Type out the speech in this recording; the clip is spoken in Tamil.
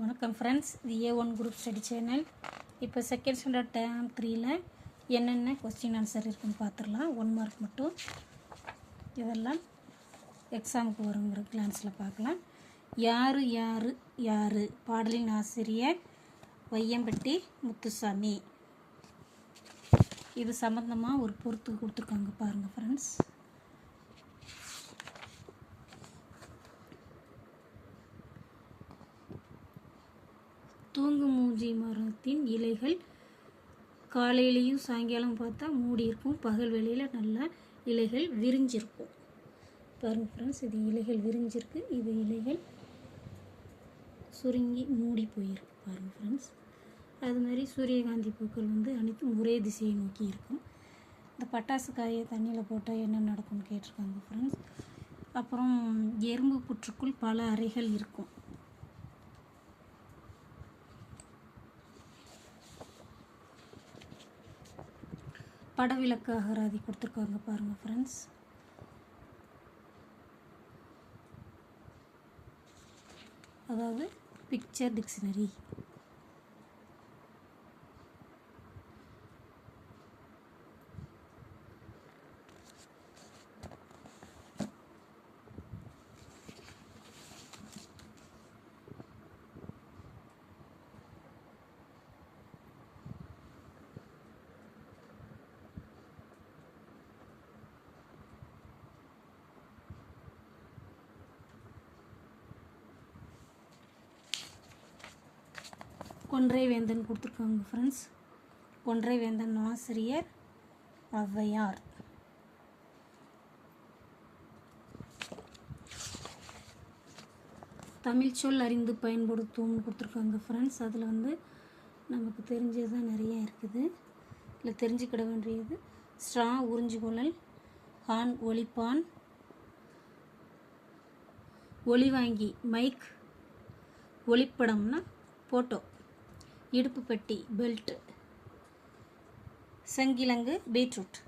வணக்கம் ஃப்ரெண்ட்ஸ் இது A one group study channel இப்போ செகண்ட் ஸ்டாண்டர்ட் டேம் த்ரீயில் என்னென்ன கொஸ்டின் ஆன்சர் இருக்குன்னு பார்த்துடலாம். ஒன் மார்க் மட்டும். இதெல்லாம் எக்ஸாமுக்கு வருங்கிற கிளான்ஸில் பார்க்கலாம். யார் யார் யார்? பாடலின் ஆசிரியர் வையம்பட்டி முத்துசாமி. இது சம்மந்தமாக ஒரு பொறுத்து கொடுத்துருக்காங்க பாருங்கள் ஃப்ரெண்ட்ஸ் தூங்கு மூஞ்சி மரத்தின் இலைகள். காலையிலையும் சாயங்காலம் பார்த்தா மூடி இருக்கும். பகல் வேளையில் நல்லா இலைகள் விரிஞ்சிருக்கும். பாருங்க ஃப்ரெண்ட்ஸ் இது இலைகள் விரிஞ்சிருக்கு. இது இலைகள் சுருங்கி மூடி போயிருக்கு. பாருங்கள் ஃப்ரெண்ட்ஸ் அது மாதிரி சூரியகாந்தி பூக்கள் வந்து அனைத்தும் ஒரே திசையை நோக்கி இருக்கும். இந்த பட்டாசு காயை தண்ணியில் போட்டால் என்ன நடக்கும்னு கேட்டிருக்காங்க ஃப்ரெண்ட்ஸ் அப்புறம் எறும்பு புற்றுக்குள் பல அறைகள் இருக்கும். படவிளக்கு அகராதி கொடுத்துருக்காங்க பாருங்கள் ஃப்ரெண்ட்ஸ் அதாவது பிக்சர் டிக்ஷனரி கொன்றை வேந்தன் கொடுத்துருக்காங்க ஃப்ரெண்ட்ஸ் கொன்றை வேந்தன் ஆசிரியர் ஔவையார். தமிழ் சொல் அறிந்து பயன்படுத்துவோம்னு கொடுத்துருக்காங்க ஃப்ரெண்ட்ஸ் அதில் வந்து நமக்கு தெரிஞ்சது தான் நிறைய இருக்குது. இல்லை தெரிஞ்சுக்கிட வேண்டியது. ஸ்ட்ரா உறிஞ்சிக்கொள்ளல் ஹான் ஒளிப்பான் ஒளி வாங்கி மைக் ஒளிப்படம்னா ஃபோட்டோ இடுப்பு பெட்டி பெல்ட் செங்கிழங்கு பீட்ரூட்